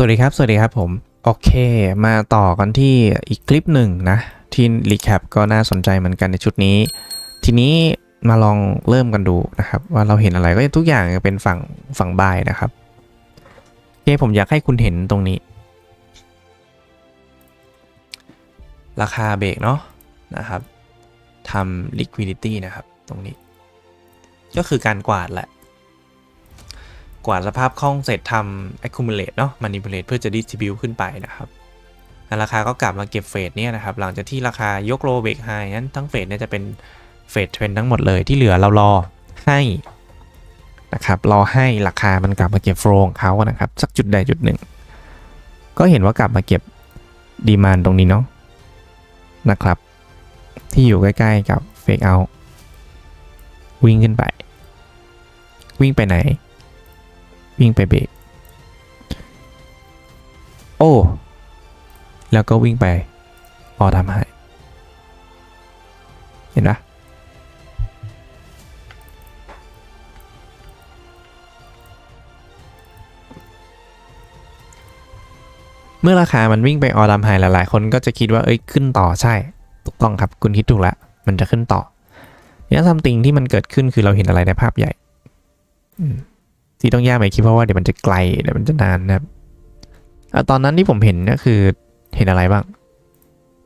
สวัสดีครับ สวัสดีครับผม โอเค มาต่อกันที่อีกคลิปหนึ่งนะ ที่รีแคปก็น่าสนใจเหมือนกันในชุดนี้ ทีนี้มาลองเริ่มกันดูนะครับ ว่าเราเห็นอะไรก็ทุกอย่างเป็นฝั่งฝั่งบายนะครับโอเคผมอยากให้คุณเห็นตรงนี้ ราคาเบรกเนาะนะครับทำ liquidity นะครับ ตรงนี้ ก็คือการกวาดแหละ กวาดสภาพคล่องเสร็จทำ accumulate เนาะ manipulate เพื่อจะ distribute ขึ้นไปนะครับราคาก็กลับมาเก็บเฟสเนี่ยนะครับ หลังจากที่ราคายกโลเบรกไฮนั้นทั้งเฟสเนี่ยจะเป็นเฟสเทรนทั้งหมดเลยที่เหลือเรารอให้นะครับรอให้ราคามันกลับมาเก็บโฟลของเขานะครับสักจุดใดจุดหนึ่ง ก็เห็นว่ากลับมาเก็บดีมานตรงนี้เนาะนะครับ ที่อยู่ใกล้ๆกับเฟกเอาวิ่งขึ้นไป วิ่งไปไหน วิ่งไปเบรกโอ้ แล้วก็วิ่งไปออทำให้ เห็นปะเมื่อราคามันวิ่งไปออทำไฮหลายๆ คนก็จะคิดว่า เอ้ย ขึ้นต่อใช่ ถูกต้องครับ คุณคิดถูกแล้ว มันจะขึ้นต่อเนี่ยซัมติงที่มันเกิดขึ้นคือเราเห็นอะไรในภาพใหญ่ อืม ที่ต้องแยกไปคิดเพราะว่าเดี๋ยวมันจะไกลเดี๋ยวมันจะนานนะครับตอนนั้นที่ผมเห็นก็คือเห็นอะไรบ้าง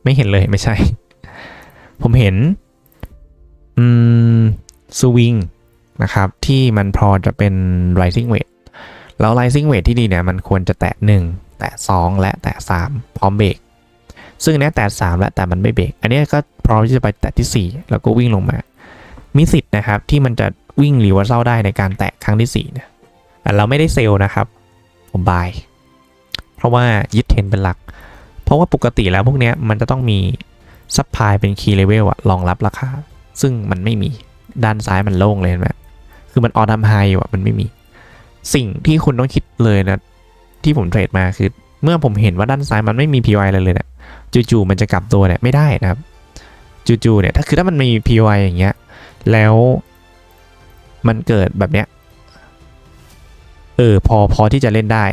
ไม่เห็นเลยไม่ใช่ ผมเห็น อืมสวิงนะครับ ที่มันพอจะเป็น rising weight แล้ว rising weight ที่ดีเนี่ย มันควรจะแตะ 1 แตะ 2 และแตะ 3 พร้อมเบรกซึ่งเนี้ยแตะ 3 และแต่มันไม่เบรกอันนี้ก็พร้อมที่จะไปแตะที่ 4 แล้วก็วิ่งลงมา มีสิทธิ์นะครับที่มันจะวิ่งหรีเวอร์เซลได้ในการแตะครั้งที่4เนี่ย เราไม่ได้เซลล์นะครับ ผมบาย เพราะว่ายึดเทรนเป็นหลัก เพราะว่าปกติแล้วพวกเนี้ยมันจะต้องมีซัพพลายเป็นคีย์เลเวลอะรองรับราคา ซึ่งมันไม่มีด้านซ้ายมันโล่งเลยเห็นไหมคือมันออทำไฮอยู่อะมันไม่มี สิ่งที่คุณต้องคิดเลยนะ ที่ผมเทรดมาคือ เมื่อผมเห็นว่าด้านซ้ายมันไม่มี POI เลยเลยเนี่ยจู่ๆมันจะกลับตัวเนี่ยไม่ได้นะครับจู่ๆเนี่ยถ้าคือถ้ามันมี POI อย่างเงี้ยแล้วมันเกิดแบบเนี้ย เออพอพอที่จะเล่นได้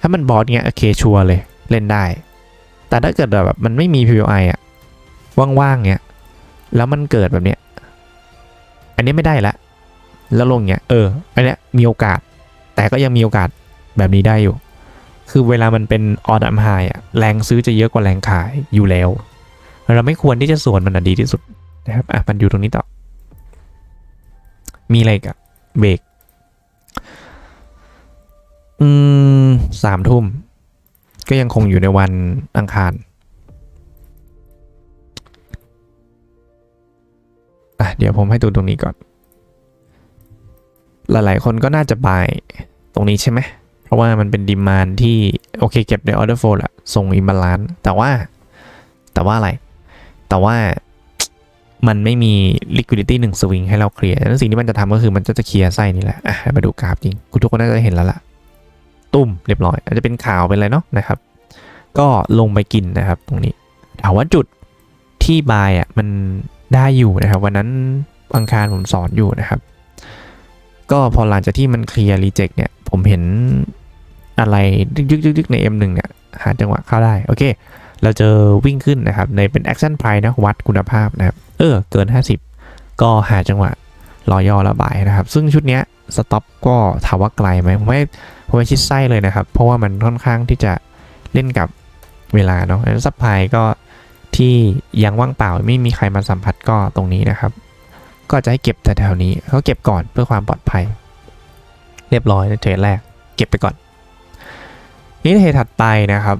ถ้ามันบอสเงี้ยโอเคชัวร์เลยเล่นได้ แต่ถ้าเกิดแบบมันไม่มี POI อะว่างๆเงี้ยแล้วมันเกิดแบบเนี้ยอันนี้ไม่ได้ละ แล้วลงเงี้ยเอออันเนี้ยมีโอกาส แต่ก็ยังมีโอกาสแบบนี้ได้อยู่ คือเวลามันเป็นออดัมไฮอะแรงซื้อจะเยอะกว่าแรงขายอยู่แล้ว เราไม่ควรที่จะสวนมันอดีที่สุดนะครับอะมันอยู่ตรงนี้ต่อ มีอะไรกับเบรก อืมสามทุ่ม ก็ยังคงอยู่ในวันอังคารอะเดี๋ยวผมให้ดูตรงนี้ก่อน หลายๆ คนก็น่าจะบายตรงนี้ใช่ไหม เพราะว่ามันเป็นดีมานที่ โอเคเก็บในออเดอร์โฟลอะส่งอิมบาลานซ์แต่ว่า แต่ว่าอะไร แต่ว่ามันไม่มี liquidity หนึ่งสวิงให้เราเคลียร์ดังนั้นสิ่งที่มันจะทำก็คือมันจะจะเคลียร์ไส้นี่แหละ อะ มาดูกราฟจริง คุณทุกคนน่าจะเห็นแล้วล่ะ ตุ้มเรียบร้อย อาจจะเป็นข่าวเป็นอะไรเนาะนะครับ ก็ลงไปกินนะครับ ตรงนี้ถามว่าจุดที่บายอะมันได้อยู่นะครับ วันนั้นอังคารผมสอนอยู่นะครับ ก็พอหลังจากที่มันเคลียร์รีเจ็คเนี่ย ผมเห็นอะไรยึกๆใน M1 เนี่ยหาจังหวะเข้าได้โอเค เราเจอวิ่งขึ้นนะครับ ในเป็น action price นะวัดคุณภาพนะครับ เออ เกิน 50 ก็หาจังหวะรอย่อระบายนะครับ ซึ่งชุดเนี้ย สต็อปก็ถามว่าไกลไหมผมไม่ผมไม่ชิดไส้เลยนะครับ เพราะว่ามันค่อนข้างที่จะเล่นกับเวลาเนาะนั้นซัพพลายก็ที่ยังว่างเปล่าไม่มีใครมาสัมผัสก็ตรงนี้นะครับ ก็จะให้เก็บแถวๆนี้เขาเก็บก่อนเพื่อความปลอดภัย เรียบร้อยในเทรดแรก เก็บไปก่อน นี่เทรดถัดไปนะครับ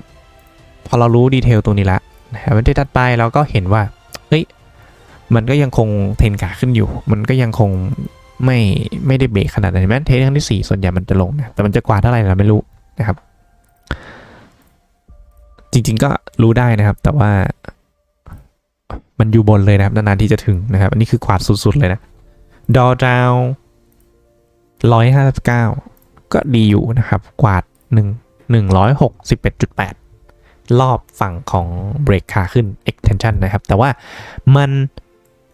พอเรารู้ดีเทลตรงนี้แล้วนะครับเทรดถัดไปเราก็เห็นว่าเฮ้ยมันก็ยังคงเทรนขาขึ้นอยู่ มันก็ยังคง ไม่ไม่ได้เบรกขนาดนั้นแม้เทรดครั้งที่ 4 ส่วนใหญ่มันจะลงนะแต่มันจะกว่าเท่าไหร่เราไม่รู้นะครับ จริง ๆ ก็รู้ได้นะครับ แต่ว่ามันอยู่บนเลยนะครับนานๆที่จะถึงนะครับ อันนี้คือกวาดสุด ๆ เลยนะดอดาวร้อยห้าสิบเก้าก็ดีอยู่นะครับ กวาดหนึ่งหนึ่งร้อยหกสิบเอ็ดจุดแปดรอบฝั่งของเบรกขาขึ้น extension นะครับ แต่ว่ามัน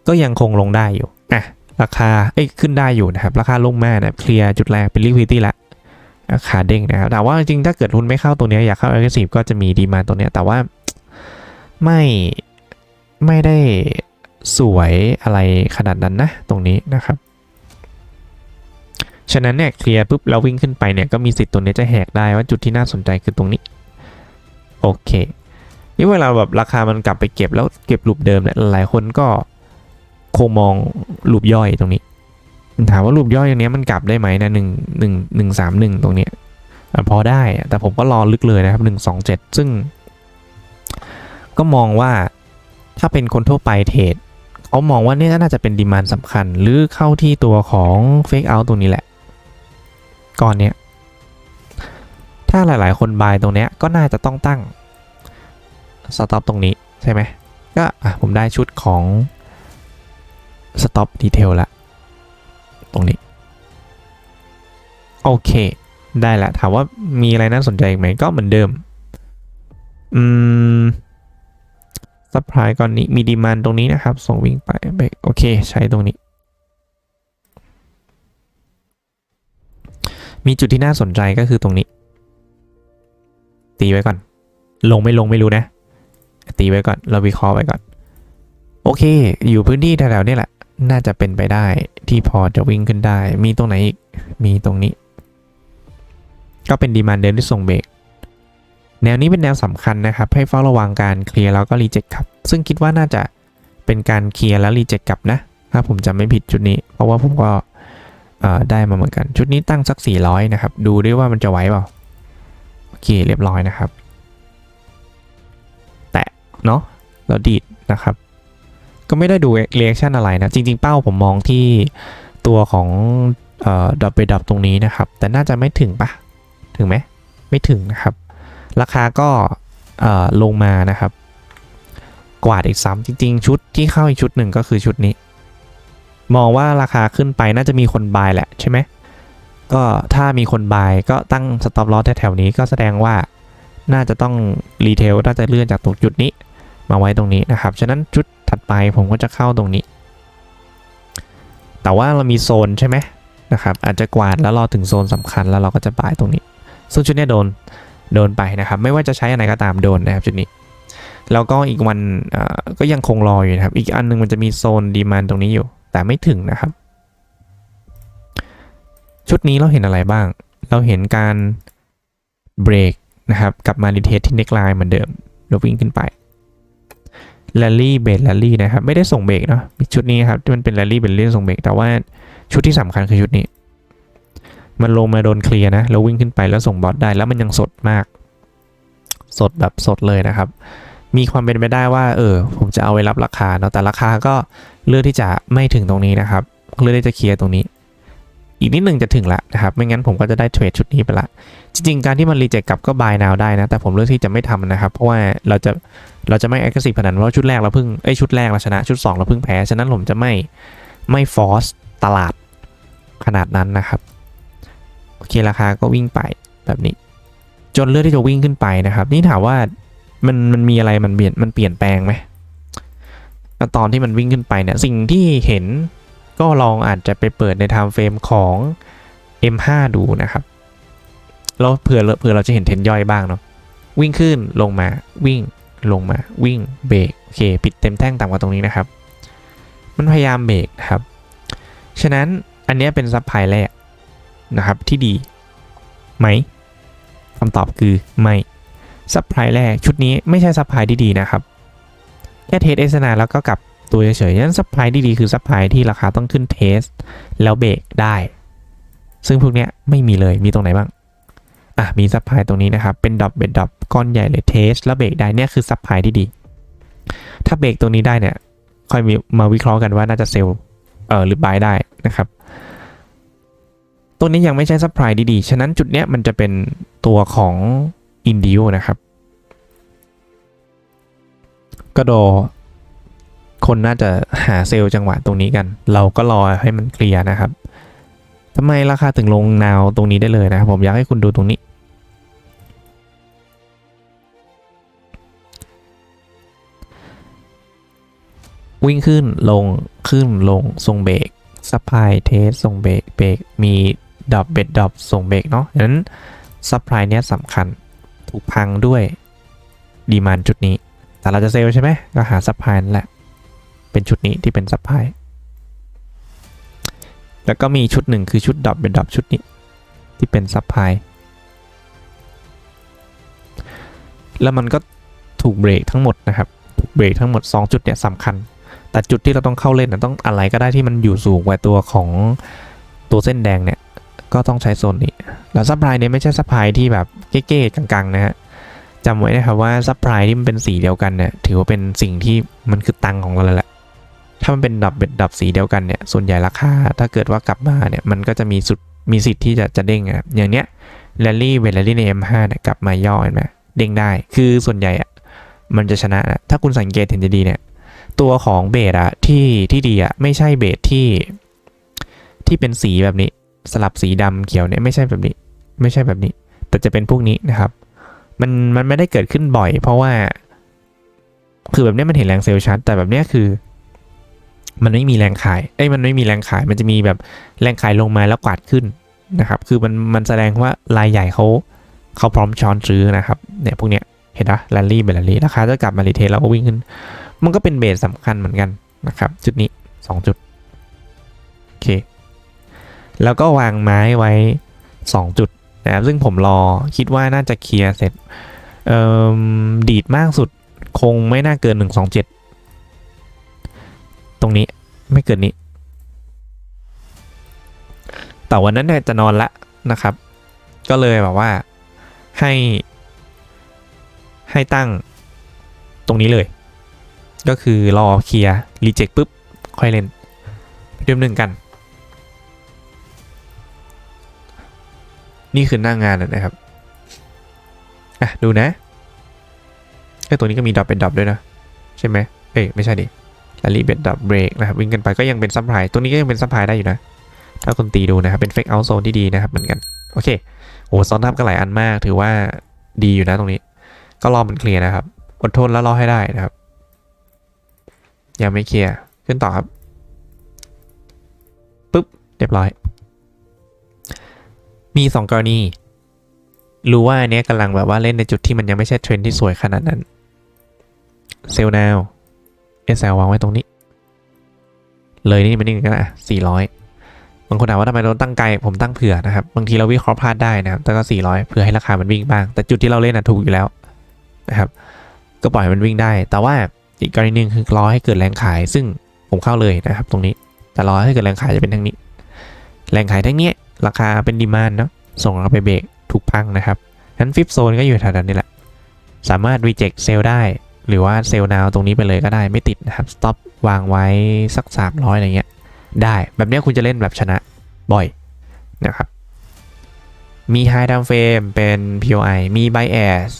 ก็ยังคงลงได้อยู่อะ ราคาเอ้ยขึ้นได้อยู่นะครับ ราคาลงมานะเคลียร์จุดแรกเป็น liquidity ละราคาเด้งนะครับแต่ว่าจริงๆถ้าเกิดทุนไม่เข้าตัวนี้อยากเข้า aggressive ก็จะมีดีมาตัวนี้แต่ว่าไม่ไม่ได้สวยอะไรขนาดนั้นนะตรงนี้นะครับ ฉะนั้นเนี่ยเคลียร์ปุ๊บแล้ววิ่งขึ้นไปเนี่ยก็มีสิทธิ์ตัวนี้จะแหกได้ว่าจุดที่น่าสนใจคือตรงนี้ โอเค นี่เวลาแบบราคามันกลับไปเก็บแล้วเก็บลูปเดิมเนี่ยหลายคนก็ คงมองลูปย่อยตรงนี้ถามว่าลูปย่อยตรงนี้มันกลับได้ไหมนะหนึ่งหนึ่งหนึ่งสามหนึ่งตรงเนี้ยพอได้แต่ผมก็รอลึกเลยนะครับหนึ่งสองเจ็ดซึ่ง ก็มองว่าถ้าเป็นคนทั่วไปเทรดเขามองว่านี่น่าจะเป็นดีมานสำคัญ หรือเข้าที่ตัวของเฟกเอาตรงนี้แหละ ก่อนเนี้ยถ้าหลาย ๆ คนบายตรงเนี้ยก็น่าจะต้องตั้งสต็อปตรงนี้ใช่ไหมก็ผมได้ชุดของ สต็อปดีเทลละ ตรงนี้ โอเค ได้ละ ถามว่ามีอะไรน่าสนใจอีกไหม ก็เหมือนเดิม อืมซัพพลายก่อนนี้มีดีมานตรงนี้นะครับ ส่งวิ่งไปไปโอเค ใช้ตรงนี้ มีจุดที่น่าสนใจก็คือตรงนี้ ตีไว้ก่อน ลงไม่ลงไม่รู้นะ ตีไว้ก่อน เราวิเคราะห์ไว้ก่อน โอเค อยู่พื้นที่แถวๆนี้แหละ น่าจะเป็นไปได้ที่พอจะวิ่งขึ้นได้ มีตรงไหนอีก มีตรงนี้ ก็เป็นดีมานเดินที่ส่งเบรกแนวนี้เป็นแนวสำคัญนะครับ ให้เฝ้าระวังการเคลียร์แล้วก็รีเจ็คครับ ซึ่งคิดว่าน่าจะเป็นการเคลียร์แล้วรีเจ็คกลับนะ ถ้าผมจำไม่ผิดจุดนี้ เพราะว่าผมก็ได้มาเหมือนกัน ชุดนี้ตั้งสัก 400 นะครับ ดูด้วยว่ามันจะไหวเปล่า โอเค เรียบร้อยนะครับ แตะเนาะแล้วดีดนะครับ ก็ไม่ได้ดูเรีแอคชั่นอะไรนะ จริง ๆ เป้าผมมองที่ตัวของเอ่อดับไปดับตรงนี้นะครับ แต่น่าจะไม่ถึงปะถึงไหมไม่ถึงนะครับ ราคาก็เอ่อลงมานะครับ กวาดอีกซ้ำจริง ๆ ชุดที่เข้าอีกชุดหนึ่งก็คือชุดนี้ มองว่าราคาขึ้นไปน่าจะมีคนบายแหละใช่ไหมก็ถ้ามีคนบายก็ตั้งสต็อปลอสแถวๆนี้ก็แสดงว่าน่าจะต้องรีเทลน่าจะเลื่อนจากตรงจุดนี้มาไว้ตรงนี้นะครับ ฉะนั้นชุด ไปผมก็จะเข้าตรงนี้ แต่ว่าเรามีโซนใช่ไหมนะครับ อาจจะกวาดแล้วรอถึงโซนสำคัญแล้วเราก็จะบายตรงนี้ ซึ่งชุดนี้โดนโดนไปนะครับ ไม่ว่าจะใช้อะไรก็ตามโดนนะครับชุดนี้ แล้วก็อีกวันก็ยังคงรออยู่นะครับ อีกอันหนึงมันจะมีโซนดีมานตรงนี้อยู่ แต่ไม่ถึงนะครับ ชุดนี้เราเห็นอะไรบ้าง เราเห็นการเบรกนะครับกลับมารีเทสที่เน็กไลน์เหมือนเดิมแล้ววิ่งขึ้นไป แรลลี่เบรกแรลลี่นะครับ ไม่ได้ส่งเบรกเนาะชุดนี้ครับที่มันเป็นแรลลี่เป็นเรื่ส่งเบรกแต่ว่าชุดที่สำคัญคือชุดนี้ มันลงมาโดนเคลียร์นะแล้ววิ่งขึ้นไปแล้วส่งบอทได้แล้วมันยังสดมาก สดแบบสดเลยนะครับ มีความเป็นไปได้ว่า เออ ผมจะเอาไว้รับราคาเนาะแต่ราคาก็เลือกที่จะไม่ถึงตรงนี้นะครับเลือกที่จะเคลียร์ตรงนี้ อีกนิดหนึ่งจะถึงละนะครับ ไม่งั้นผมก็จะได้เทรดชุดนี้ไปละ จริงๆ การที่มันรีเจ็คกลับก็บายนาวได้นะ แต่ผมเลือกที่จะไม่ทำนะครับ เพราะว่าเราจะเราจะไม่ aggressive ขนาดเพราะชุดแรกเราเพิ่งเอ้ยชุดแรกเราชนะชุด 2 เราเพิ่งแพ้ ฉะนั้นผมจะไม่ไม่ฟอร์สตลาดขนาดนั้นนะครับโอเคราคาก็วิ่งไปแบบนี้ จนเลือกที่จะวิ่งขึ้นไปนะครับ นี่ถามว่ามันมันมีอะไรมันเปลี่ยนมันเปลี่ยนแปลงไหมตอนที่มันวิ่งขึ้นไปเนี่ยสิ่งที่เห็นก็ลองอาจจะไปเปิดใน time frame ของ M5 ดูนะครับ แล้วเผื่อเผื่อเราจะเห็นเทนย่อยบ้างเนาะวิ่งขึ้นลงมาวิ่งลงมาวิ่งเบรกโอเคปิดเต็มแท่งต่ำกว่าตรงนี้นะครับ มันพยายามเบรกนะครับ ฉะนั้นอันนี้เป็นซับไพแรกนะครับที่ดีไหมคำตอบคือไม่ซับไพแรกชุดนี้ไม่ใช่ซับไพที่ดีนะครับแค่เทสเอสนาแล้วก็กลับตัวเฉยๆนั้นซับไพที่ดีคือซับไพที่ราคาต้องขึ้นเทสแล้วเบรกได้ ซึ่งพวกนี้ไม่มีเลยมีตรงไหนบ้าง อะมีซับไพลายตรงนี้นะครับ เป็นดอปเป็นดอปก้อนใหญ่เลยเทสแล้วเบรกได้เนี่ยคือซับไพลายที่ดี ถ้าเบรกตรงนี้ได้เนี่ย ค่อยมีมาวิเคราะห์กันว่าน่าจะเซลล์เออหรือบายได้นะครับ ตัวนี้ยังไม่ใช่ซับไพลายดีๆ ฉะนั้นจุดเนี้ยมันจะเป็นตัวของอินดิวนะครับ ก็โดคนน่าจะหาเซลล์จังหวะตรงนี้กัน เราก็รอให้มันเคลียร์นะครับทำไมราคาถึงลงนาวตรงนี้ได้เลยนะครับผมอยากให้คุณดูตรงนี้ วิ่งขึ้นลงขึ้นลงทรงเบรกซัพพลายเทสทรงเบรกเบรกมีดรอปเบ็ดดรอปส่งเบรกเนาะดังนั้นซัพพลายเนี้ยสำคัญถูกพังด้วยดีมานจุดนี้ แต่เราจะเซลใช่ไหมก็หาซัพพลายนั่นแหละ เป็นชุดนี้ที่เป็นซัพพลายแล้วก็มีชุดหนึ่งคือชุดดรอปเบ็ดดรอปชุดนี้ที่เป็นซัพพลายแล้วมันก็ถูกเบรกทั้งหมดนะครับ ถูกเบรกทั้งหมด 2 จุดเนี่ยสำคัญ แต่จุดที่เราต้องเข้าเล่นนะต้องอะไรก็ได้ที่มันอยู่สูงกว่าตัวของตัวเส้นแดงเนี่ย ก็ต้องใช้โซนนี้ แล้วซัพพลายเนี่ยไม่ใช่ซัพพลายที่แบบเก๊ๆกังๆนะฮะจำไว้นะครับว่าซัพพลายที่มันเป็นสีเดียวกันเนี่ยถือว่าเป็นสิ่งที่มันคือตังค์ของเราเลยแหละถ้ามันเป็นดับเบ็ดดับสีเดียวกันเนี่ยส่วนใหญ่ราคาถ้าเกิดว่ากลับมาเนี่ยมันก็จะมีสุดมีสิทธิ์ที่จะจะเด้งอะอย่างเนี้ยแรลลี่เวลลี่ใน M5 เนี่ยกลับมาย่อเห็นไหมเด้งได้ คือส่วนใหญ่อะมันจะชนะนะถ้าคุณสังเกตเห็นจะดีเนี่ย ตัวของเบสอะที่ที่ดีอะไม่ใช่เบสที่ ที่เป็นสีแบบนี้ สลับสีดำเขียวเนี่ยไม่ใช่แบบนี้ ไม่ใช่แบบนี้ แต่จะเป็นพวกนี้นะครับมันมันไม่ได้เกิดขึ้นบ่อย เพราะว่า คือแบบนี้มันเห็นแรงเซลล์ชัด แต่แบบนี้คือ มันไม่มีแรงขายเอ้ยมันไม่มีแรงขาย มันจะมีแบบแรงขายลงมาแล้วกวาดขึ้นนะครับ คือมันมันแสดงว่ารายใหญ่เขาเขาพร้อมช้อนซื้อนะครับเนี่ยพวกเนี้ยเห็นปะแรลลี่เบลลี่ราคาจะกลับมารีเทลแล้วก็วิ่งขึ้น มันก็เป็นเบสสำคัญเหมือนกันนะครับ จุดนี้ 2 จุดโอเคแล้วก็วางไม้ไว้ 2 จุดนะครับซึ่งผมรอคิดว่าน่าจะเคลียร์เสร็จดีดมากสุดคงไม่น่าเกิน 127 ตรงนี้ไม่เกินนี้ แต่วันนั้นจะนอนละนะครับ ก็เลยแบบว่าให้ให้ตั้งตรงนี้เลย ก็คือรอเคลียร์รีเจ็คปุ๊บ ค่อยเล่นเดิมหนึ่งกัน นี่คือหน้างงานนะครับ อะ ดูนะไอ้ตัวนี้ก็มีดรอปเป็นดรอปด้วยนะ ใช่ไหมเอ้ยไม่ใช่ดิลารีเบ็ดดับเบรกนะครับวิ่งกันไปก็ยังเป็นซัพพลายตัวนี้ก็ยังเป็นซัพพลายได้อยู่นะ ถ้าคนตีดูนะครับ เป็นเฟกเอาท์โซนที่ดีนะครับเหมือนกัน โอเคโอ้ซ้อนทับกันหลายอันมากถือว่าดีอยู่นะตรงนี้ ก็รอมันเคลียร์นะครับ อดทนแล้วรอให้ได้นะครับ ยังไม่เคลียร์ ขึ้นต่อครับปุ๊บ เรียบร้อย มี 2 กรณี รู้ว่าอันนี้กำลังแบบว่าเล่นในจุดที่มันยังไม่ใช่เทรนที่สวยขนาดนั้นเซลนาว SL วางไว้ตรงนี้ เลยนี่มันนี่กันอะ400บางคนถามว่าทำไมเราตั้งไกลผมตั้งเผื่อนะครับ บางทีเราวิเคราะห์พลาดได้นะครับ แต่ก็ 400เพื่อให้ราคามันวิ่งบ้าง แต่จุดที่เราเล่นน่ะถูกอยู่แล้วนะครับ ก็ปล่อยมันวิ่งได้ แต่ว่า อีกกรณีหนึ่งคือรอให้เกิดแรงขาย ซึ่งผมเข้าเลยนะครับ ตรงนี้แต่รอให้เกิดแรงขายจะเป็นทางนี้ แรงขายทั้งนี้ราคาเป็นดีมานเนาะส่งเราไปเบรกถูกพังนะครับงั้นฟิฟโซนก็อยู่แถวนี้แหละ สามารถ reject เซลได้ หรือว่าเซลนาวตรงนี้ไปเลยก็ได้ไม่ติดนะครับ stop วางไว้สัก 300 อะไรเงี้ย ได้แบบนี้คุณจะเล่นแบบชนะบ่อยนะครับ มี high time frame เป็น POI มี bias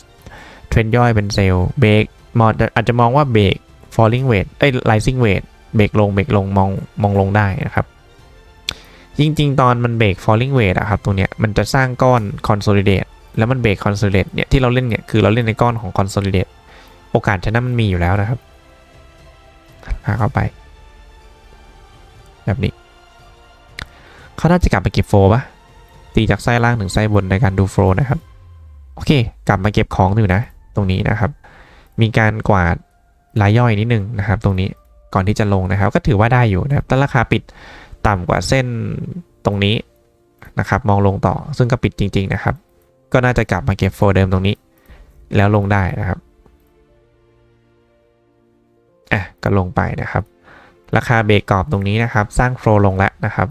เทรนย่อยเป็นเซลล์เบรก มออาจจะมองว่าเบรก falling weight เอ้ย rising weight เบรกลงเบรกลงมองมองลงได้นะครับ จริง ๆ ตอนมันเบรก falling weight อะครับตรงเนี้ยมันจะสร้างก้อน consolidate แล้วมันเบรก consolidate เนี่ยที่เราเล่นเนี่ยคือเราเล่นในก้อนของ consolidate โอกาสชนะมันมีอยู่แล้วนะครับพาเข้าไป แบบนี้เขาน่าจะกลับมาเก็บโฟปะตีจากไส้ล่างถึงไส้บนในการดูโฟนะครับ โอเค กลับมาเก็บของอยู่นะ ตรงนี้นะครับ มีการกวาดรายย่อยนิดนึงนะครับ ตรงนี้ก่อนที่จะลงนะครับ ก็ถือว่าได้อยู่นะครับแต่ราคาปิดต่ำกว่าเส้นตรงนี้นะครับ มองลงต่อซึ่งก็ปิดจริง ๆนะครับ ก็น่าจะกลับมาเก็บโฟเดิมตรงนี้ แล้วลงได้นะครับอะก็ลงไปนะครับ ราคาเบรกกรอบตรงนี้นะครับ สร้างโฟลลงแล้วนะครับ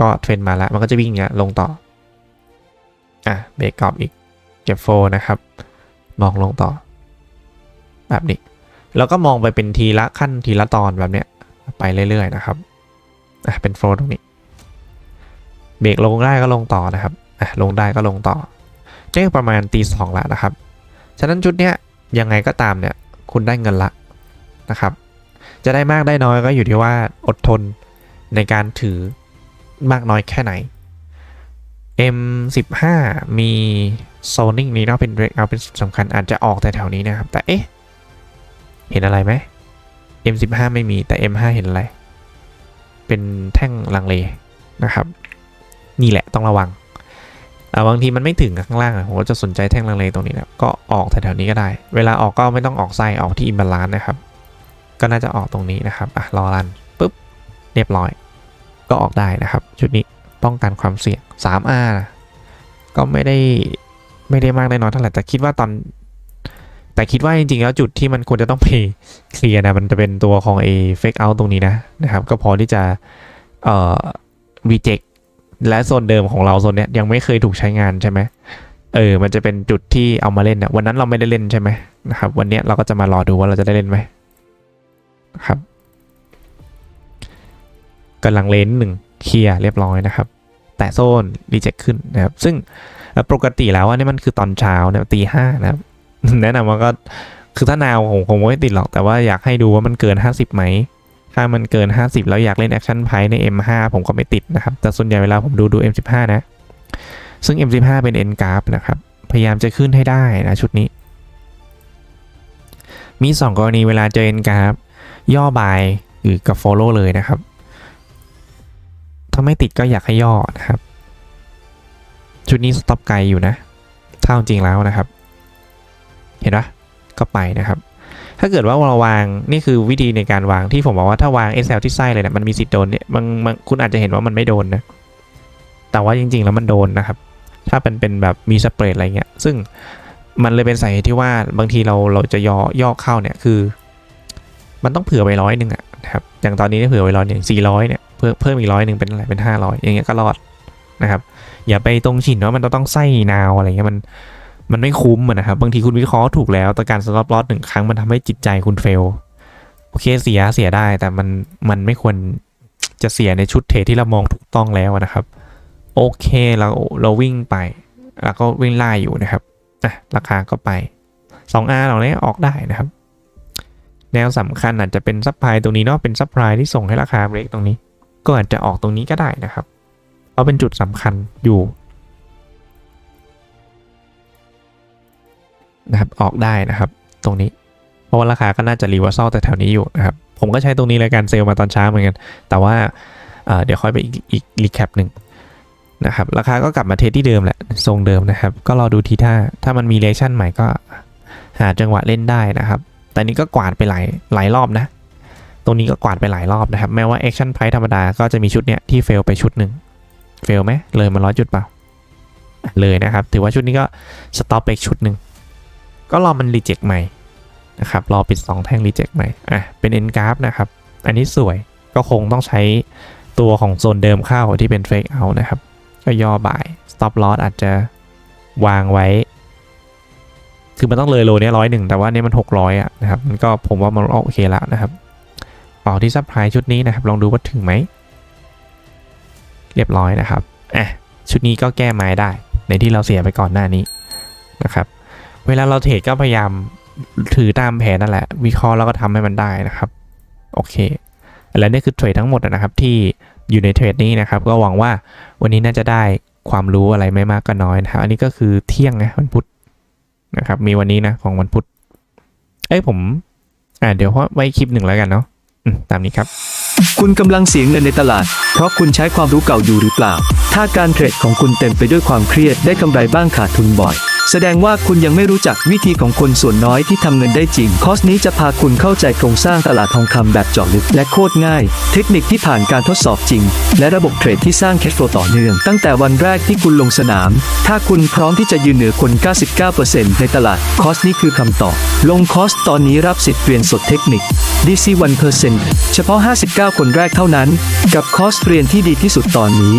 ก็เทรนมาแล้วมันก็จะวิ่งเงี้ยลงต่ออะเบรกกรอบอีกเก็บโฟนะครับ มองลงต่อ แบบนี้ แล้วก็มองไปเป็นทีละขั้นทีละตอนแบบเนี้ยไปเรื่อยๆนะครับอะเป็นโฟลตรงนี้เบรกลงได้ก็ลงต่อนะครับอะลงได้ก็ลงต่อนี่ประมาณตีสองล้วนะครับ ฉะนั้นชุดเนี้ยยังไงก็ตามเนี่ยคุณได้เงินละนะครับ จะได้มากได้น้อยก็อยู่ที่ว่าอดทนในการถือมากน้อยแค่ไหน M15 มีโซนิ่งนี้เนาะเป็น breakout เป็นสำคัญอาจจะออกแต่แถวนี้นะครับ แต่เอ๊ะ เห็นอะไรไหม M15 ไม่มีแต่ M5 เห็นอะไร เป็นแท่งลังเลนะครับ นี่แหละต้องระวังบางทีมันไม่ถึงข้างล่างผมก็จะสนใจแท่งลังเลตรงนี้นะก็ออกแถวๆนี้ก็ได้ เวลาออกก็ไม่ต้องออกไส้ออกที่อิมบาลานซ์นะครับ ก็น่าจะออกตรงนี้นะครับอะรอรันปุ๊บเรียบร้อย ก็ออกได้นะครับ ชุดนี้ป้องกันความเสี่ยง 3R ก็ไม่ได้ไม่ได้มากได้น้อยเท่าไหร่แต่คิดว่าตอน แต่คิดว่าจริงๆ แล้วจุดที่มันควรจะต้องไปเคลียร์นะ มันจะเป็นตัวของไอ้ fake out ตรงนี้นะนะครับ ก็พอที่จะเอ่อ reject และโซนเดิมของเราโซนเนี้ยยังไม่เคยถูกใช้งานใช่ไหมเออ มันจะเป็นจุดที่เอามาเล่นนะวันนั้นเราไม่ได้เล่นใช่ไหมนะครับ วันนี้เราก็จะมารอดูว่าเราจะได้เล่นไหมครับกำลังเลนหนึ่งเคลียร์เรียบร้อยนะครับ แต่โซนรีเจ็คขึ้นนะครับ ซึ่งปกติแล้วอันนี้มันคือตอนเช้าเนี่ยตีห้านะครับ แนะนำว่าก็คือถ้านาวผมคงไม่ติดหรอกแต่ว่าอยากให้ดูว่ามันเกิน 50ไหมถ้ามันเกิน 50 แล้วอยากเล่นแอคชั่นไพใน M5 ผมก็ไม่ติดนะครับ แต่ส่วนใหญ่เวลาผมดูดู M15 นะ ซึ่ง M15 เป็น N g r a p นะครับ พยายามจะขึ้นให้ได้นะชุดนี้ มี 2 กรณีเวลาเจอ N g r a p ย่อบายหรือกับ follow เลยนะครับ ถ้าไม่ติดก็อยากให้ย่อนะครับ ชุดนี้สต็อปไกลอยู่นะถ้าจริงแล้วนะครับ เห็นปะก็ไปนะครับ ถ้าเกิดว่าเราวางนี่คือวิธีในการวางที่ผมบอกว่าถ้าวาง SL ที่ไส้เลยเนี่ยมันมีสิทธิ์โดนเนี่ยบางคุณอาจจะเห็นว่ามันไม่โดนนะแต่ว่าจริง ๆ แล้วมันโดนนะครับ ถ้าเป็นเป็นแบบมีสเปรดอะไรเงี้ยซึ่งมันเลยเป็นสาเหตุที่ว่าบางทีเราเราจะย่อย่อเข้าเนี่ยคือ มันต้องเผื่อไว้ร้อยหนึ่งอะนะครับอย่างตอนนี้เนี่ยเผื่อไว้ร้อยหนึ่งสี่ร้อยเนี่ยเพิ่มเพิ่มอีกร้อยหนึ่งเป็นอะไรเป็นห้าร้อยอย่างเงี้ยก็รอดนะครับ อย่าไปตรงฉินว่ามันต้องไส้นาวอะไรเงี้ยมัน มันไม่คุ้มอะนะครับ บางทีคุณวิเคราะห์ถูกแล้ว แต่การสต็อปลอสหนึ่งครั้งมันทำให้จิตใจคุณเฟล โอเคเสียเสียได้ แต่มันมันไม่ควรจะเสียในชุดเทรดที่เรามองถูกต้องแล้วนะครับ โอเคเราเราวิ่งไป แล้วก็วิ่งไล่อยู่นะครับอะราคาก็ไป 2R เหล่านี้ออกได้นะครับ แนวสำคัญอาจจะเป็นซัพพลายตรงนี้เนาะเป็นซัพพลายที่ส่งให้ราคาเบรกตรงนี้ ก็อาจจะออกตรงนี้ก็ได้นะครับเอาเป็นจุดสำคัญอยู่ นะครับออกได้นะครับ ตรงนี้ เพราะว่าราคาก็น่าจะรีเวอร์ซลแต่แถวนี้อยู่นะครับ ผมก็ใช้ตรงนี้เลยการเซลล์มาตอนเช้าเหมือนกัน แต่ว่าเอ่อเดี๋ยวค่อยไปอีกอีกรีแคปหนึ่งนะครับราคาก็กลับมาเทสที่เดิมแหละทรงเดิมนะครับ ก็รอดูทีท่าถ้ามันมีเลชั่นใหม่ก็หาจังหวะเล่นได้นะครับ แต่นี้ก็กวาดไปหลายหลายรอบนะ ตรงนี้ก็กวาดไปหลายรอบนะครับ แม้ว่าแอคชั่นไพธรรมดาก็จะมีชุดเนี้ยที่เฟลไปชุดหนึ่งเฟลไหมเลยมาร้อยจุดเปล่าเลยนะครับ ถือว่าชุดนี้ก็สต็อปไปกชุดหนึ่ง ก็รอมันรีเจ็คใหม่นะครับ รอปิด 2 แท่งรีเจ็คใหม่ อะ เป็น N g r a p นะครับ อันนี้สวย ก็คงต้องใช้ตัวของโซนเดิมเข้าที่เป็น Fake Out นะครับ ก็ย่อบ่าย Stop Loss อาจจะวางไว้ คือมันต้องเลยโลเนี้ร้อยหนึ่งแต่ว่าเนี่ยมัน600อะนะครับ มันก็ผมว่ามันโอเคแล้วนะครับต่อที่ซับไพรชุดนี้นะครับ ลองดูว่าถึงไหม เรียบร้อยนะครับ อะ ชุดนี้ก็แก้ไม้ได้ ในที่เราเสียไปก่อนหน้านี้นะครับ เวลาเราเทรดก็พยายามถือตามแผนนั่นแหละ วิเคราะห์แล้วก็ทำให้มันได้นะครับ โอเค และนี่คือเทรดทั้งหมดนะครับที่อยู่ในเทรดนี้นะครับ ก็หวังว่าวันนี้น่าจะได้ความรู้อะไรไม่มากก็น้อยนะครับ อันนี้ก็คือเที่ยงนะวันพุธนะครับ มีวันนี้นะของวันพุธเอ้ยผมอ่าเดี๋ยวไว้คลิปหนึ่งแล้วกันเนาะตามนี้ครับ คุณกำลังเสียเงินในตลาด เพราะคุณใช้ความรู้เก่าอยู่หรือเปล่า ถ้าการเทรดของคุณเต็มไปด้วยความเครียดได้กำไรบ้างขาดทุนบ่อย แสดงว่าคุณยังไม่รู้จักวิธีของคนส่วนน้อยที่ทำเงินได้จริง คอร์สนี้จะพาคุณเข้าใจโครงสร้างตลาดทองคำแบบเจาะลึกและโคตรง่าย เทคนิคที่ผ่านการทดสอบจริง และระบบเทรดที่สร้างแคชโฟลต่อเนื่อง ตั้งแต่วันแรกที่คุณลงสนาม ถ้าคุณพร้อมที่จะยืนเหนือคน 99%ในตลาด คอร์สนี้คือคำตอบ ลงคอร์สตอนนี้รับสิทธิ์เรียนสดเทคนิค DC 1%เฉพาะ 59 คนแรกเท่านั้น กับคอร์สเรียนที่ดีที่สุดตอนนี้